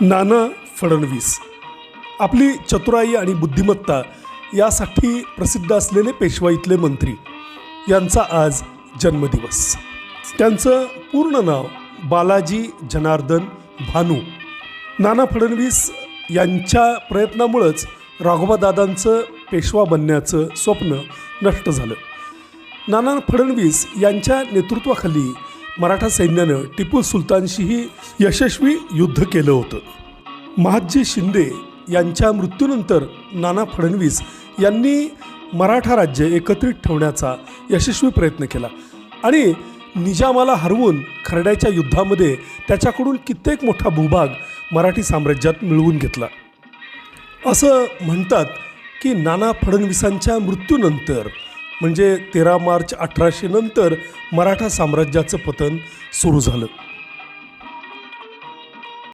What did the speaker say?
नाना फडणवीस. आपली चतुराई आणि बुद्धिमत्ता यासाठी प्रसिद्ध असलेले पेशवा इथले मंत्री. यांचा आज जन्मदिवस. त्यांचं पूर्ण नाव बालाजी जनार्दन भानू. नाना फडणवीस यांच्या प्रयत्नामुळंच राघोबादादांचं पेशवा बनण्याचं स्वप्न नष्ट झालं. नाना फडणवीस यांच्या नेतृत्वाखाली मराठा सैन्यानं टिपू सुलतानशीही यशस्वी युद्ध केलं होतं. महादजी शिंदे यांच्या मृत्यूनंतर नाना फडणवीस यांनी मराठा राज्य एकत्रित ठेवण्याचा यशस्वी प्रयत्न केला आणि निजामाला हरवून खरड्याच्या युद्धामध्ये त्याच्याकडून कित्येक मोठा भूभाग मराठी साम्राज्यात मिळवून घेतला. असं म्हणतात की नाना फडणवीसांच्या मृत्यूनंतर म्हणजे तेरा मार्च अठराशे नंतर मराठा साम्राज्याचं पतन सुरू झालं.